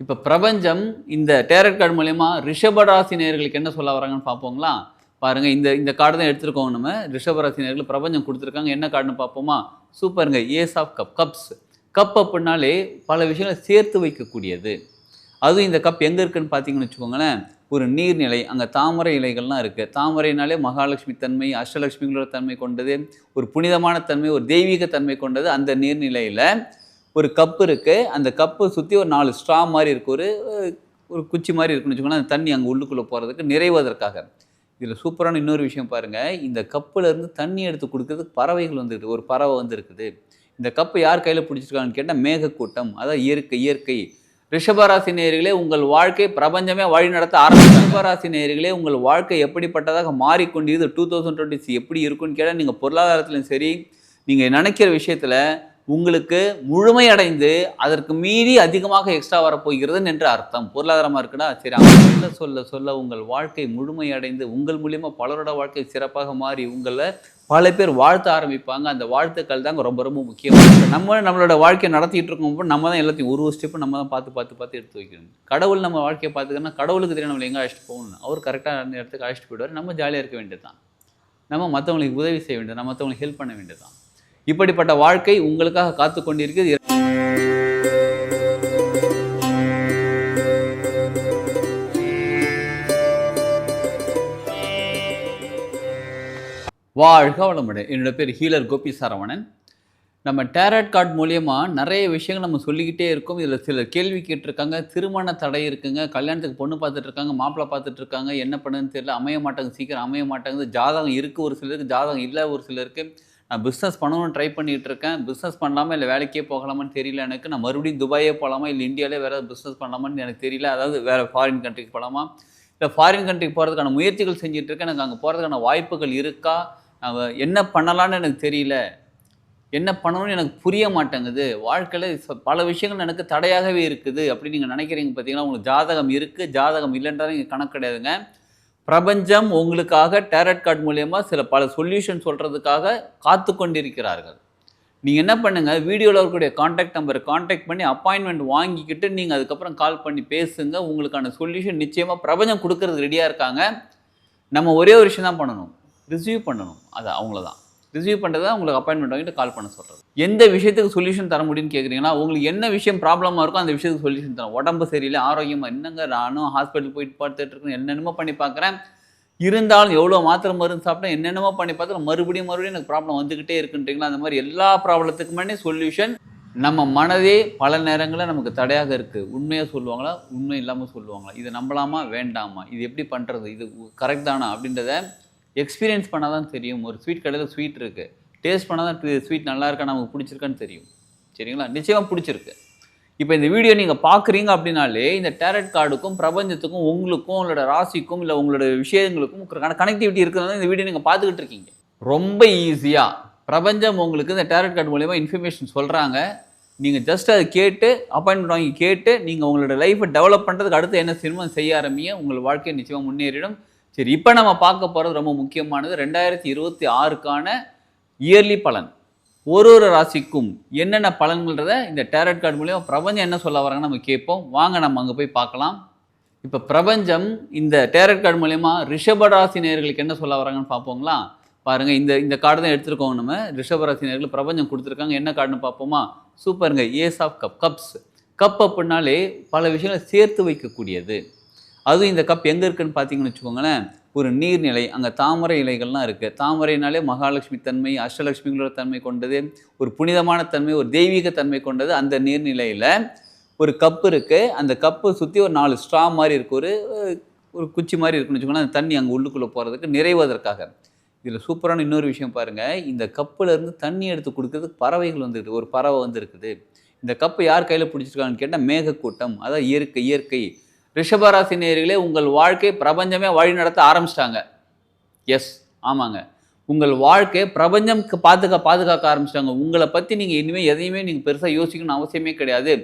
இப்போ பிரபஞ்சம் இந்த டேரட் கார்டு மூலயமா ரிஷபராசி நேர்களுக்கு என்ன சொல்ல வராங்கன்னு பார்ப்போங்களா? பாருங்க இந்த இந்த கார்டு தான் எடுத்திருக்கோம் நம்ம. ரிஷபராசி நேர்கள் பிரபஞ்சம் கொடுத்துருக்காங்க. என்ன கார்டுன்னு பார்ப்போமா? சூப்பருங்க. Ace of cup cups cup அப்படின்னாலே பல விஷயங்களை சேர்த்து வைக்கக்கூடியது. அதுவும் இந்த கப் எங்கே இருக்குன்னு பார்த்தீங்கன்னு வச்சுக்கோங்களேன் ஒரு நீர்நிலை அங்கே தாமரை இலைகள்லாம் இருக்குது தாமரைனாலே மகாலட்சுமி தன்மை அஷ்டலட்சுமிகளோட தன்மை கொண்டது ஒரு புனிதமான தன்மை ஒரு தெய்வீக தன்மை கொண்டது அந்த நீர்நிலையில் ஒரு கப்பு இருக்குது அந்த கப்பை சுற்றி ஒரு நாலு ஸ்ட்ரா மாதிரி இருக்குது ஒரு ஒரு குச்சி மாதிரி இருக்குன்னு வச்சுக்கோங்களேன் அந்த தண்ணி அங்கே உள்ளுக்குள்ளே போகிறதுக்கு நிறைவதற்காக. இதில் சூப்பரான இன்னொரு விஷயம் பாருங்கள் இந்த கப்புலேருந்து தண்ணி எடுத்து கொடுக்கறதுக்கு பறவைகள் வந்துருக்குது ஒரு பறவை வந்துருக்குது. இந்த கப்பு யார் கையில் பிடிச்சிருக்காங்கன்னு கேட்டால் மேகக்கூட்டம். அதான் இயற்கை இயற்கை. ரிஷபராசி நேயர்களே உங்கள் வாழ்க்கை பிரபஞ்சமே வழி நடத்த ஆரம்பிச்சு. ரிஷபராசி நேயர்களே உங்கள் வாழ்க்கை எப்படிப்பட்டதாக மாறிக்கொண்டிருது டூ தௌசண்ட் டுவெண்ட்டி எப்படி இருக்குன்னு கேட்டால் நீங்கள் பொருளாதாரத்துலையும் சரி நீங்கள் நினைக்கிற விஷயத்தில் உங்களுக்கு முழுமையடைந்து அதற்கு மீறி அதிகமாக எக்ஸ்ட்ரா வரப்போகிறது என்று அர்த்தம். பொருளாதாரமாக இருக்குடா? சரி அவங்க சொல்ல சொல்ல சொல்ல உங்கள் வாழ்க்கை முழுமையடைந்து உங்கள் மூலியமாக பலரோட வாழ்க்கை சிறப்பாக மாறி உங்களை பல பேர் வாழ்த்த ஆரம்பிப்பாங்க. அந்த வாழ்த்துக்கள் தாங்க ரொம்ப ரொம்ப முக்கியம். நம்ம நம்மளோட வாழ்க்கையை நடத்திட்டு இருக்கோம் நம்ம தான் எல்லாத்தையும் ஒரு ஒரு ஸ்டெப்பு நம்ம தான் பார்த்து பார்த்து பார்த்து எடுத்து வைக்கணும். கடவுள் நம்ம வாழ்க்கையை பார்த்துக்கணும் கடவுளுக்கு தெரியும் நம்மளை எங்கே அழைச்சிட்டு போகணும் அவர் கரெக்டாக அந்த இடத்துக்கு அழைச்சிட்டு போயிடுவார். நம்ம ஜாலியாக இருக்க வேண்டியது தான் நம்ம மற்றவங்களுக்கு உதவி செய்ய வேண்டியது நம்ம மற்றவங்களுக்கு ஹெல்ப் பண்ண வேண்டியது தான் இப்படிப்பட்ட வாழ்க்கை உங்களுக்காக காத்து கொண்டிருக்கிறது. வாழ்க வளமுடன். என்னோட பேர் ஹீலர் கோபி சரவணன். நம்ம டேரட் கார்டு மூலியமாக நிறைய விஷயங்கள் நம்ம சொல்லிக்கிட்டே இருக்கோம். இதில் சில கேள்வி கேட்டிருக்காங்க. திருமண தடை இருக்குங்க. கல்யாணத்துக்கு பொண்ணு பார்த்துட்ருக்காங்க மாப்பிள்ளை பார்த்துட்ருக்காங்க என்ன பண்ணுன்னு தெரியல. அமைய மாட்டாங்க சீக்கிரம் அமைய மாட்டாங்க ஜாதகம் இருக்குது ஒரு சிலருக்கு. ஜாதகம் இல்லை ஒரு சிலருக்கு. பிஸ்னஸ் பண்ணணும்னு ட்ரை பண்ணிகிட்டு இருக்கேன் பிஸ்னஸ் பண்ணலாமா இல்லை வேலைக்கே போகலாமான்னு தெரியல எனக்கு. நான் மறுபடியும் துபாயே போகலாமா இல்லை இந்தியாவிலே வேறு பிஸ்னஸ் பண்ணலாமான்னு எனக்கு தெரியல. அதாவது வேறு ஃபாரின் கண்ட்ரிக்கு போகலாமா இல்லை ஃபாரின் கண்ட்ரிக்கு போகிறதுக்கான முயற்சிகள் செஞ்சுட்டு இருக்கேன் எனக்கு அங்கே போகிறதுக்கான வாய்ப்புகள் இருக்கா? என்ன பண்ணலான்னு எனக்கு தெரியல. என்ன பண்ணணும்னு எனக்கு புரிய மாட்டேங்குது. வாழ்க்கையில் ச- பல விஷயங்கள் எனக்கு தடையாகவே இருக்குது. அப்படின்னு நீங்கள் நினைக்கிறீங்க பார்த்தீங்கன்னா உங்களுக்கு ஜாதகம் இருக்குது ஜாதகம் இல்லைன்றாலும் இங்கே கணக்கு கிடையாதுங்க. பிரபஞ்சம் உங்களுக்காக டேரட் கார்டு மூலயமா சில பல சொல்யூஷன் சொல்கிறதுக்காக காத்து கொண்டிருக்கிறார்கள். நீங்கள் என்ன பண்ணுங்கள் வீடியோவில் இருக்கக்கூடிய காண்டாக்ட் நம்பரை காண்டாக்ட் பண்ணி அப்பாயின்மெண்ட் வாங்கிக்கிட்டு நீங்கள் அதுக்கப்புறம் கால் பண்ணி பேசுங்க. உங்களுக்கான சொல்யூஷன் நிச்சயமாக பிரபஞ்சம் கொடுக்கறதுக்கு ரெடியாக இருக்காங்க. நம்ம ஒரே ஒரு விஷயம் தான் பண்ணணும். ரிசீவ் பண்ணணும். அது அவங்கள தான் ரிசீவ் பண்ணுறதை உங்களுக்கு அப்பாயின்மெண்ட் வாங்கிட்டு கால் பண்ண சொல்கிறது எந்த விஷயத்துக்கு சொல்யூஷன் தர முடியும்னு கேட்குறீங்கன்னா உங்களுக்கு என்ன விஷயம் ப்ராப்ளமாக இருக்கோ அந்த விஷயத்துக்கு சொல்யூஷன் தரும். உடம்பு சரியில்லை ஆரோக்கியமாக என்னங்க நானும் ஹாஸ்பிட்டல் போயிட்டு பார்த்துட்டு இருக்கேன் என்னென்னமோ பண்ணி பார்க்குறேன். இருந்தாலும் எவ்வளோ மாத்திரை மருந்து சாப்பிட்டேன் என்னென்னமோ பண்ணி பார்த்தா மறுபடியும் மறுபடியும் எனக்கு ப்ராப்ளம் வந்துக்கிட்டே இருக்குன்றீங்களா? அந்த மாதிரி எல்லா ப்ராப்ளத்துக்குமே சொல்யூஷன் நம்ம மனதே பல நேரங்களில் நமக்கு தடையாக இருக்குது உண்மையாக சொல்லுவாங்களா? உண்மை இல்லாமல் சொல்லுவாங்களா? இதை நம்பலாமா? வேண்டாமா? இது எப்படி பண்ணுறது இது கரெக்ட் தானா? அப்படின்றத எக்ஸ்பீரியன்ஸ் பண்ணால் தான் தெரியும். ஒரு ஸ்வீட் கடையில் ஸ்வீட் இருக்குது டேஸ்ட் பண்ணால் தான் ஸ்வீட் நல்லா இருக்கா நமக்கு பிடிச்சிருக்கான்னு தெரியும். சரிங்களா? நிச்சயமாக பிடிச்சிருக்கு. இப்போ இந்த வீடியோ நீங்கள் பார்க்குறீங்க அப்படின்னாலே இந்த டேரட் கார்டுக்கும் பிரபஞ்சத்துக்கும் உங்களுக்கும் உங்களோட ராசிக்கும் இல்லை உங்களோட விஷயங்களுக்கும் கனெக்டிவிட்டி இருக்கிறது இந்த வீடியோ நீங்கள் பார்த்துக்கிட்டு இருக்கீங்க. ரொம்ப ஈஸியாக பிரபஞ்சம் உங்களுக்கு இந்த டேரட் கார்டு மூலயமா இன்ஃபர்மேஷன் சொல்கிறாங்க நீங்கள் ஜஸ்ட் அதை கேட்டு அப்பாயின்மெண்ட் வாங்கி கேட்டு நீங்கள் உங்களோட லைஃப்பை டெவலப் பண்ணுறதுக்கு அடுத்து என்ன சினிமா செய்ய ஆரம்பிங்க உங்கள் வாழ்க்கை நிச்சயமாக முன்னேறிடும். சரி இப்போ நம்ம பார்க்க போகிறது ரொம்ப முக்கியமானது. ரெண்டாயிரத்தி இருபத்தி ஆறுக்கான இயர்லி பலன். ஒரு ஒரு ராசிக்கும் என்னென்ன பலன்கள்ன்றத இந்த டேரட் கார்டு மூலியமா பிரபஞ்சம் என்ன சொல்ல வராங்கன்னு நம்ம கேட்போம். வாங்க நம்ம அங்கே போய் பார்க்கலாம். இப்போ பிரபஞ்சம் இந்த டேரட் கார்டு மூலயமா ரிஷப ராசி என்ன சொல்ல வராங்கன்னு பார்ப்போங்களா? பாருங்கள் இந்த இந்த கார்டு தான் எடுத்திருக்கோம் நம்ம. ரிஷப ராசி பிரபஞ்சம் கொடுத்துருக்காங்க. என்ன கார்டுன்னு பார்ப்போமா? சூப்பருங்க ace of cup cups cup அப்படின்னாலே பல விஷயங்களை சேர்த்து வைக்கக்கூடியது. அதுவும் இந்த கப் எங்கே இருக்குன்னு பார்த்தீங்கன்னு வச்சுக்கோங்களேன் ஒரு நீர்நிலை அங்கே தாமரை இலைகள்லாம் இருக்குது தாமரைனாலே மகாலட்சுமி தன்மை அஷ்டலட்சுமிகளோட தன்மை கொண்டது ஒரு புனிதமான தன்மை ஒரு தெய்வீக தன்மை கொண்டது அந்த நீர்நிலையில் ஒரு கப்பு இருக்குது அந்த கப்பை சுற்றி ஒரு நாலு ஸ்ட்ரா மாதிரி இருக்குது ஒரு ஒரு குச்சி மாதிரி இருக்குன்னு வச்சுக்கோங்களேன் அந்த தண்ணி அங்கே உள்ளுக்குள்ளே போகிறதுக்கு நிறைவதற்காக. இதில் சூப்பரான இன்னொரு விஷயம் பாருங்கள் இந்த கப்புலேருந்து தண்ணி எடுத்து கொடுக்கறதுக்கு பறவைகள் வந்துருக்குது. ஒரு பறவை வந்துருக்குது. இந்த கப்பு யார் கையில் பிடிச்சிருக்காங்கன்னு கேட்டால் மேகக்கூட்டம். அதான் இயற்கை இயற்கை. ரிஷபராசி நேர்களே உங்கள் வாழ்க்கை பிரபஞ்சமே வழி நடத்த ஆரம்பிச்சிட்டாங்க. எஸ் ஆமாங்க. உங்கள் வாழ்க்கை பிரபஞ்சம் பாதுகா பாதுகாக்க ஆரம்பிச்சிட்டாங்க. உங்களை பற்றி நீங்கள் இனிமேல் எதையுமே நீங்கள் பெருசாக யோசிக்கணும்னு அவசியமே கிடையாது.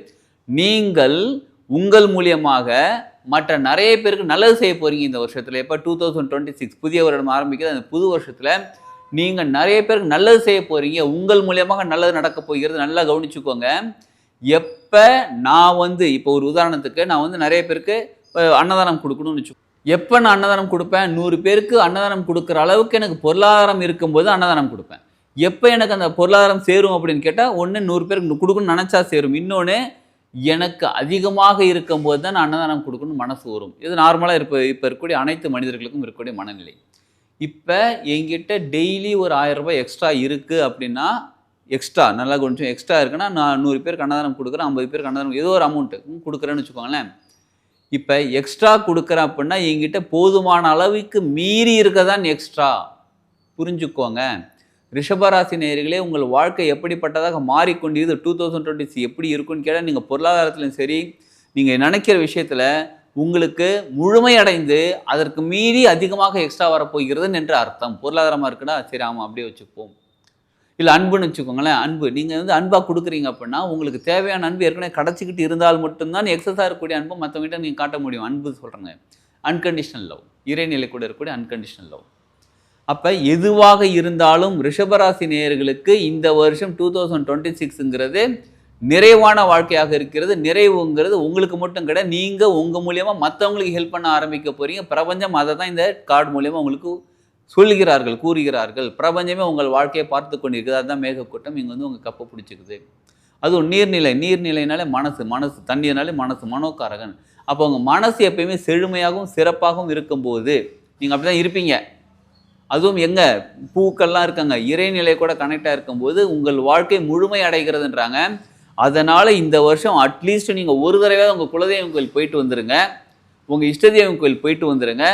நீங்கள் உங்கள் மூலியமாக மற்ற நிறைய பேருக்கு நல்லது செய்ய போகிறீங்க இந்த வருஷத்தில். எப்போ? டூ தௌசண்ட் டுவெண்ட்டி சிக்ஸ் புதிய வருடம் ஆரம்பிக்கிறது அந்த புது வருஷத்தில் நீங்கள் நிறைய பேருக்கு நல்லது செய்ய போகிறீங்க உங்கள் மூலியமாக நல்லது நடக்க போகிறது. நல்லா கவனிச்சுக்கோங்க. எப்போ நான் வந்து இப்போ ஒரு உதாரணத்துக்கு நான் வந்து நிறைய பேருக்கு அன்னதானம் கொடுக்கணும்னு வச்சு எப்போ நான் அன்னதானம் கொடுப்பேன்? நூறு பேருக்கு அன்னதானம் கொடுக்குற அளவுக்கு எனக்கு பொருளாதாரம் இருக்கும்போது அன்னதானம் கொடுப்பேன். எப்போ எனக்கு அந்த பொருளாதாரம் சேரும் அப்படின்னு கேட்டால் ஒன்று நூறு பேருக்கு கொடுக்கணும்னு நினச்சா சேரும். இன்னொன்று எனக்கு அதிகமாக இருக்கும்போது தான் நான் அன்னதானம் கொடுக்கணும்னு மனசு வரும் இது நார்மலாக இருப்ப இப்போ இருக்கக்கூடிய அனைத்து மனிதர்களுக்கும் இருக்கக்கூடிய மனநிலை. இப்போ என்கிட்ட டெய்லி ஒரு ஆயிரம் ரூபாய் எக்ஸ்ட்ரா இருக்குது அப்படின்னா எக்ஸ்ட்ரா நல்லா கொஞ்சம் எக்ஸ்ட்ரா இருக்குன்னா நான் நூறு பேருக்கு அன்னதானம் கொடுக்குறேன் ஐம்பது பேருக்கு அன்னதானம் ஏதோ ஒரு அமௌண்ட்டு கொடுக்குறேன்னு வச்சுக்கோங்களேன். இப்போ எக்ஸ்ட்ரா கொடுக்குறேன் அப்படின்னா எங்கிட்ட போதுமான அளவுக்கு மீறி இருக்க தான் எக்ஸ்ட்ரா புரிஞ்சுக்கோங்க. ரிஷபராசி நேயர்களே உங்கள் வாழ்க்கை எப்படிப்பட்டதாக மாறிக்கொண்டிருது டூ தௌசண்ட் டுவெண்ட்டி எப்படி இருக்குன்னு கேட்டால் நீங்கள் பொருளாதாரத்துலையும் சரி நீங்கள் நினைக்கிற விஷயத்தில் உங்களுக்கு முழுமையடைந்து அதற்கு மீறி அதிகமாக எக்ஸ்ட்ரா வரப்போகிறதுன்னு என்று அர்த்தம். பொருளாதாரமாக இருக்குன்னா சரி ஆமாம் அப்படியே வச்சுப்போம். இல்லை அன்புன்னு வச்சுக்கோங்களேன் அன்பு. நீங்கள் வந்து அன்பாக கொடுக்குறீங்க அப்படின்னா உங்களுக்கு தேவையான அன்பு ஏற்கனவே கிடச்சிக்கிட்டு இருந்தால் மட்டும்தான் எக்ஸஸாக இருக்கக்கூடிய அன்பு மற்றவங்கிட்ட நீங்கள் காட்ட முடியும். அன்பு சொல்கிறேங்க அன்கண்டிஷனல் லவ் இறைநிலை கூட இருக்கக்கூடிய அன்கண்டிஷனல் லவ் அப்போ எதுவாக இருந்தாலும் ரிஷபராசி நேயர்களுக்கு இந்த வருஷம் டூ தௌசண்ட் டுவெண்ட்டி சிக்ஸுங்கிறது நிறைவான வாழ்க்கையாக இருக்கிறது. நிறைவுங்கிறது உங்களுக்கு மட்டும் கிடையாது. நீங்கள் உங்கள் மூலியமாக மற்றவங்களுக்கு ஹெல்ப் பண்ண ஆரம்பிக்க போகிறீங்க பிரபஞ்சம் அதை தான் இந்த கார்டு மூலியமாக உங்களுக்கு சொல்கிறார்கள் கூறுகிறார்கள் பிரபஞ்சமே உங்கள் வாழ்க்கையை பார்த்து கொண்டிருக்குது அதுதான் மேகக்கூட்டம் இங்கே வந்து உங்கள் கப்பை பிடிச்சிக்குது. அதுவும் நீர்நிலை நீர்நிலைனாலே மனசு மனசு தண்ணீர்னாலே மனசு மனோக்காரகன் அப்போ உங்கள் மனசு எப்பயுமே செழுமையாகவும் சிறப்பாகவும் இருக்கும்போது நீங்கள் அப்படி தான் இருப்பீங்க. அதுவும் எங்கே பூக்கள்லாம் இருக்காங்க இறைநிலை கூட கனெக்டாக இருக்கும்போது உங்கள் வாழ்க்கை முழுமை அடைகிறதுன்றாங்க. அதனால் இந்த வருஷம் அட்லீஸ்ட் நீங்கள் ஒரு தடவையாவது உங்கள் குலதெய்வம் கோயில் போயிட்டு வந்துடுங்க உங்கள் இஷ்டதெய்வம் கோயில் போயிட்டு வந்துடுங்க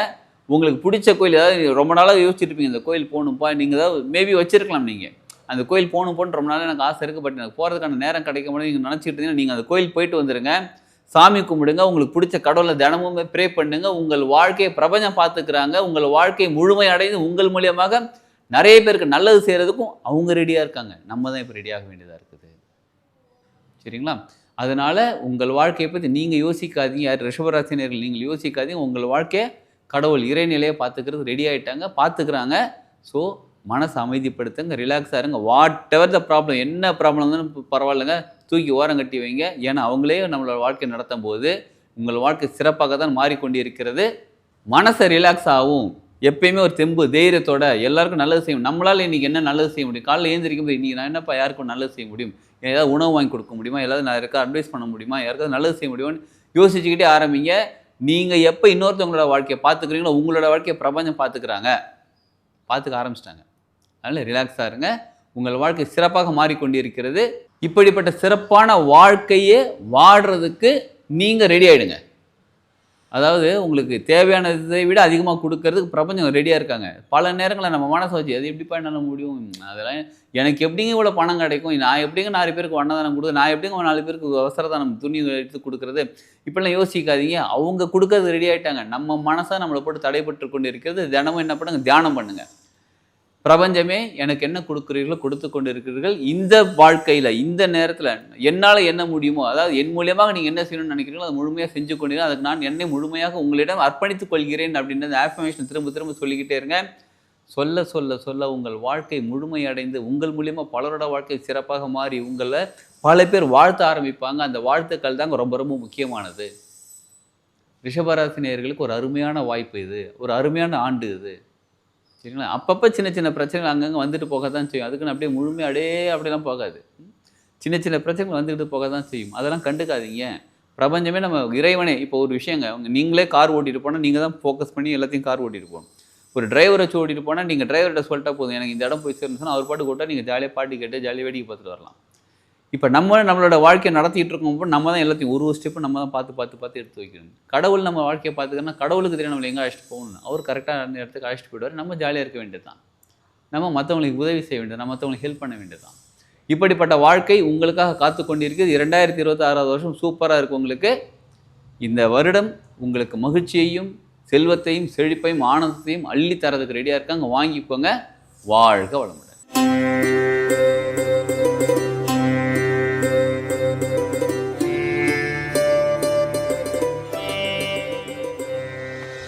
உங்களுக்கு பிடிச்ச கோயில் ஏதாவது ரொம்ப நாளாக யோசிச்சிருப்பீங்க இந்த கோயில் போகணும்ப்பா நீங்கள் ஏதாவது மேபி வச்சுருக்கலாம் நீங்கள் அந்த கோயில் போகணும் போகணும் ரொம்ப நாளாக எனக்கு ஆசை இருக்குது பட் எனக்கு போகிறதுக்கான நேரம் கிடைக்க முடியும் நீங்கள் நினச்சிட்டு இருந்தீங்கன்னா நீங்கள் அந்த கோயில் போயிட்டு வந்துடுங்க சாமி கும்பிடுங்க உங்களுக்கு பிடிச்ச கடவுளை தினமும் ப்ரே பண்ணுங்க. உங்கள் வாழ்க்கையை பிரபஞ்சம் பார்த்துக்கிறாங்க. உங்கள் வாழ்க்கை முழுமை அடைந்து உங்கள் மூலியமாக நிறைய பேருக்கு நல்லது செய்கிறதுக்கும் அவங்க ரெடியாக இருக்காங்க. நம்ம தான் இப்போ ரெடியாக வேண்டியதாக இருக்குது. சரிங்களா? அதனால் உங்கள் வாழ்க்கையை பற்றி நீங்கள் யோசிக்காதீங்க. யார் ரிஷபராசினியர்கள் நீங்கள் யோசிக்காதீங்க. உங்கள் வாழ்க்கையை கடவுள் இறைநிலையை பார்த்துக்கிறது ரெடி ஆகிட்டாங்க பார்த்துக்கிறாங்க. ஸோ மனசை அமைதிப்படுத்துங்க ரிலாக்ஸாக இருங்க. வாட் எவர் த ப்ராப்ளம் என்ன ப்ராப்ளம் இருந்தாலும் பரவாயில்லைங்க. தூக்கி ஓரம் கட்டி வைங்க. ஏன்னா அவங்களே நம்மளோட வாழ்க்கை நடத்தும் போது உங்கள் வாழ்க்கை சிறப்பாக தான் மாறிக்கொண்டு இருக்கிறது மனசை ரிலாக்ஸ் ஆகும் எப்பயுமே ஒரு தெம்பு தைரியத்தோட எல்லாருக்கும் நல்லது செய்யும். நம்மளால இன்றைக்கி என்ன நல்லது செய்ய முடியும்? காலையில் ஏந்திரிக்கும் போது இன்னைக்கு நான் என்னப்பா யாருக்கும் நல்லது செய்ய முடியும்? ஏதாவது உணவு வாங்கி கொடுக்க முடியுமா? ஏதாவது நான் யாருக்கா அட்வைஸ் பண்ண முடியுமா? யாருக்காவது நல்லது செய்ய முடியுமான்னு யோசிச்சுக்கிட்டே ஆரம்பிங்க. நீங்கள் எப்போ இன்னொருத்தவங்களோட வாழ்க்கையை பார்த்துக்கிறீங்களோ உங்களோட வாழ்க்கையை பிரபஞ்சம் பார்த்துக்கிறாங்க. பார்த்துக்க ஆரம்பிச்சிட்டாங்க. அதனால் ரிலாக்ஸாக இருங்க. உங்கள் வாழ்க்கை சிறப்பாக மாறிக்கொண்டிருக்கிறது. இப்படிப்பட்ட சிறப்பான வாழ்க்கையே வாடுறதுக்கு நீங்கள் ரெடி ஆகிடுங்க அதாவது உங்களுக்கு தேவையானதை விட அதிகமாக கொடுக்கறதுக்கு பிரபஞ்சம் ரெடியாக இருக்காங்க. பல நேரங்களில் நம்ம மனசை வச்சு அது எப்படிப்பா என்னால் முடியும்? அதெல்லாம் எனக்கு எப்படிங்க இவ்வளோ பணம் கிடைக்கும்? நான் எப்படிங்க நாலு பேருக்கு அன்னதானம் கொடுக்குது நான் எப்படிங்க நாலு பேருக்கு அவசரதானம் துணி எடுத்து கொடுக்குறது? இப்படிலாம் யோசிக்காதீங்க. அவங்க கொடுக்கறது ரெடி ஆகிட்டாங்க நம்ம மனசை நம்மளை போட்டு தடைபட்டு கொண்டு இருக்கிறது தினமும் என்ன பண்ணுங்க? தியானம் பண்ணுங்கள் பிரபஞ்சமே எனக்கு என்ன கொடுக்குறீர்களோ கொடுத்து கொண்டு இருக்கிறீர்கள் இந்த வாழ்க்கையில் இந்த நேரத்தில் என்னால் என்ன முடியுமோ அதாவது என் மூலியமாக நீங்கள் என்ன செய்யணும்னு நினைக்கிறீங்களோ அதை முழுமையாக செஞ்சு கொண்டீங்க அதுக்கு நான் என்னை முழுமையாக உங்களிடம் அர்ப்பணித்துக் கொள்கிறேன் அப்படின்றது ஆஃபர்மேஷன் திரும்ப திரும்ப சொல்லிக்கிட்டே இருங்க. சொல்ல சொல்ல சொல்ல உங்கள் வாழ்க்கை முழுமையடைந்து உங்கள் மூலியமாக பலரோட வாழ்க்கை சிறப்பாக மாறி உங்களை பல பேர் வாழ்த்த ஆரம்பிப்பாங்க. அந்த வாழ்த்துக்கள் தாங்க ரொம்ப ரொம்ப முக்கியமானது. ரிஷபராசினியர்களுக்கு ஒரு அருமையான வாய்ப்பு இது. ஒரு அருமையான ஆண்டு இது. சரிங்களா? அப்பப்போ சின்ன சின்ன பிரச்சனைகள் அங்கங்கே வந்துட்டு போக தான் செய்யும். அதுக்குன்னு அப்படியே முழுமையாக அப்படியே அப்படிலாம் போகாது. சின்ன சின்ன பிரச்சனைகள் வந்துக்கிட்டு போக தான் செய்யும். அதெல்லாம் கண்டுக்காதீங்க. பிரபஞ்சமே நம்ம இறைவனே. இப்போ ஒரு விஷயங்க நீங்களே கார் ஓட்டிட்டு போனால் நீங்கள் தான் ஃபோக்கஸ் பண்ணி எல்லாத்தையும் கார் ஓட்டிட்டு போகணும். ஒரு டிரைவரை வச்சு ஓட்டிட்டு போனால் நீங்கள் டிரைவர்கிட்ட சொல்லிட்டா போதும். எனக்கு இந்த இடம் போய் சேர்ந்துச்சுன்னா சொன்னால் அவர் பாட்டு கூட்டா நீங்கள் ஜாலியாக பாட்டு கேட்டு ஜாலியாக வேடிக்கை பார்த்துட்டு வரலாம். இப்போ நம்ம நம்மளோட வாழ்க்கையை நடத்திட்டு இருக்கோம் நம்ம தான் எல்லாத்தையும் ஒரு ஒரு ஸ்டெப்பு நம்ம தான் பார்த்து பார்த்து பார்த்து எடுத்து வைக்கணும். கடவுள் நம்ம வாழ்க்கையை பார்த்துக்கன்னா கடவுளுக்கு தெரியும் நம்மளை எங்கே அழைச்சிட்டு போகணும் அவர் கரெக்டாக அந்த இடத்துக்கு அழைச்சிட்டு போயிடுவார். நம்ம ஜாலியாக இருக்க வேண்டியது தான் நம்ம மற்றவங்களுக்கு உதவி செய்ய வேண்டியது நம்ம மற்றவங்களுக்கு ஹெல்ப் பண்ண வேண்டியது தான் இப்படிப்பட்ட வாழ்க்கை உங்களுக்காக காத்து கொண்டிருக்கிறது. இரண்டாயிரத்தி இருபத்தி ஆறாவது வருஷம் சூப்பராக இருக்கும் உங்களுக்கு. இந்த வருடம் உங்களுக்கு மகிழ்ச்சியையும் செல்வத்தையும் செழிப்பையும் ஆனந்தத்தையும் அள்ளி தரதுக்கு ரெடியாக இருக்காங்க. வாங்கிக்கோங்க. வாழ்க வளமுடன்.